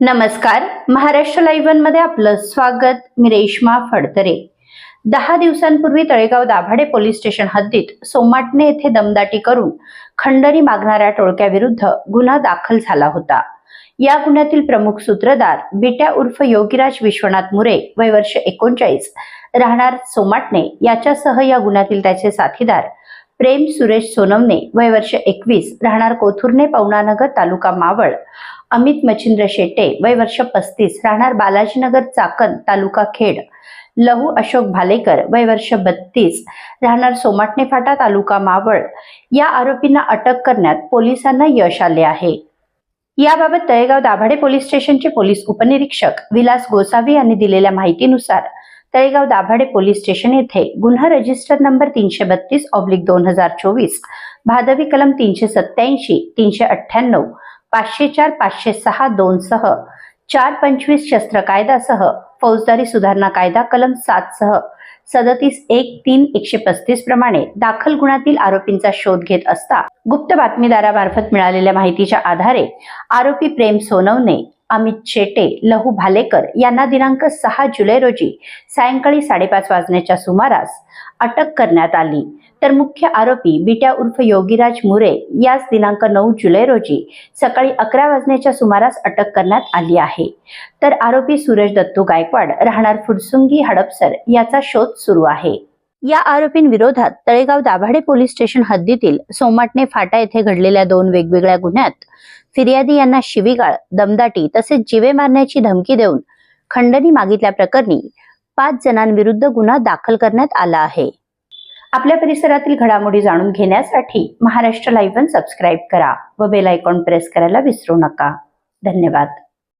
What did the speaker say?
नमस्कार. महाराष्ट्र लाईव्हमध्ये आपलं स्वागत. मी रेश्मा फडतरे. दहा दिवसांपूर्वी तळेगाव दाभाडे पोलीस स्टेशन हद्दीत सोमाटणे येथे दमदाटी करून खंडणी मागणाऱ्या टोळक्याविरुद्ध गुन्हा दाखल झाला होता. या गुन्ह्यातील प्रमुख सूत्रधार बिट्या उर्फ योगीराज विश्वनाथ मुरे वय वर्ष एकोणचाळीस राहणार सोमाटणे याच्यासह या गुन्ह्यातील त्याचे साथीदार प्रेम सुरेश सोनवणे वय वर्ष एकवीस राहणार कोथुर्णे पवनानगर तालुका मावळ. अमित मच्छिंद्र शेटे वय वर्ष पस्तीस राहणार बालाजीनगर चाकण तालुका खेड. लहू अशोक भालेकर वय वर्ष बत्तीस राहणार सोमाटणे फाटा तालुका मावळ. या आरोपींना अटक करण्यात पोलिसांना यश आले आहे. याबाबत तळेगाव दाभाडे पोलीस स्टेशनचे पोलीस उपनिरीक्षक विलास गोसावी यांनी दिलेल्या माहितीनुसार तळेगाव दाभाडे पोलीस स्टेशन येथे गुन्हा रजिस्टर नंबर तीनशे बत्तीस ऑब्लिक दोन हजार चोवीस भादवी कलम तीनशे सत्याऐंशी तीनशे अठ्ठ्याण्णव पाचशे चार पाचशे सहा दोन सह चार पंचवीस शस्त्र कायदासह फौजदारी सुधारणा कायदा कलम सात सह सदतीस एक तीन एकशे पस्तीस प्रमाणे दाखल गुन्ह्यातील आरोपींचा शोध घेत असता गुप्त बातमीदारामार्फत मिळालेल्या माहितीच्या आधारे आरोपी प्रेम सोनवणे अमित शेटे लहू भालेकर यांना दिनांक सहा जुलै रोजी सायंकाळी साडेपाच वाजण्याच्या सुमारास अटक करण्यात आली. तर मुख्य आरोपी बिट्या उर्फ योगीराज मुरे यास दिनांक नऊ जुलै रोजी सकाळी अकरा वाजण्याच्या सुमारास अटक करण्यात आली आहे. तर आरोपी सूरज दत्तू गायकवाड राहणार फुडसुंगी हडपसर याचा शोध सुरू आहे. या आरोपींविरोधात तळेगाव दाभाडे पोलीस स्टेशन हद्दीतील सोमाटणे फाटा येथे घडलेल्या दोन वेगवेगळ्या गुन्ह्यात फिर्यादी यांना शिवीगाळ दमदाटी तसेच जिवे मारण्याची धमकी देऊन खंडणी मागितल्याप्रकरणी पाच जणांविरुद्ध गुन्हा दाखल करण्यात आला आहे. आपल्या परिसरातील घडामोडी जाणून घेण्यासाठी महाराष्ट्र लाईव्ह सबस्क्राईब करा व बेल आयकॉन प्रेस करायला विसरू नका. धन्यवाद.